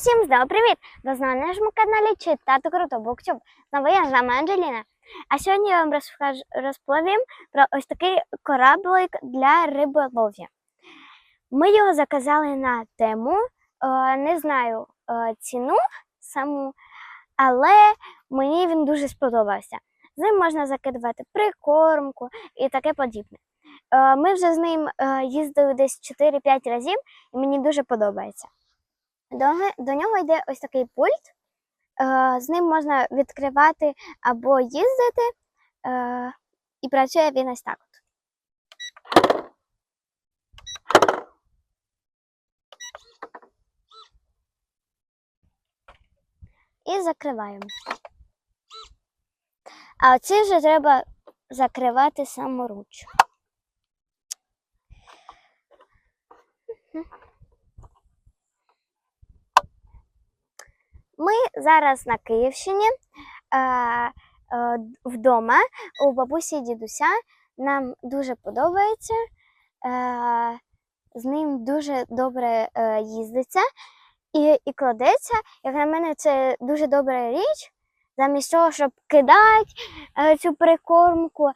всім знову привіт! Ви знову на нашому каналі Читати Круто Буктюб. Знову я з вами Анджеліна. А сьогодні я вам розповім про ось такий кораблик для риболовлі. Ми його заказали на тему, е, не знаю е, ціну саму, але мені він дуже сподобався. З ним можна закидувати прикормку і таке подібне. Е, Ми вже з ним їздили десь 4-5 разів, і мені дуже подобається. До, нього йде ось такий пульт. Е, з ним можна відкривати або їздити, е, і працює він ось так. От. І закриваємо. А оці вже треба закривати саморуч. Ми зараз на Київщині е, вдома у бабусі і дідуся. Нам дуже подобається. Е, з ним дуже добре е, їздиться і, і кладеться. Як на мене, це дуже добра річ. Замість того, щоб кидати цю прикормку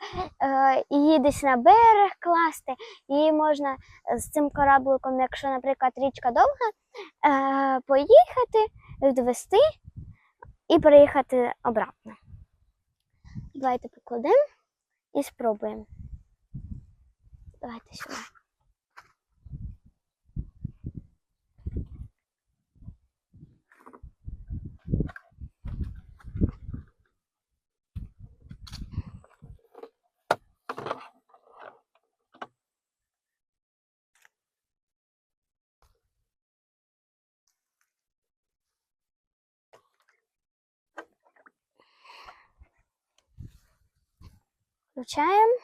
її десь на берег класти, її можна з цим корабликом, якщо, наприклад, річка довга, поїхати, відвести і переїхати обратно. Давайте покладемо і спробуємо. Давайте сюди. Включаємо.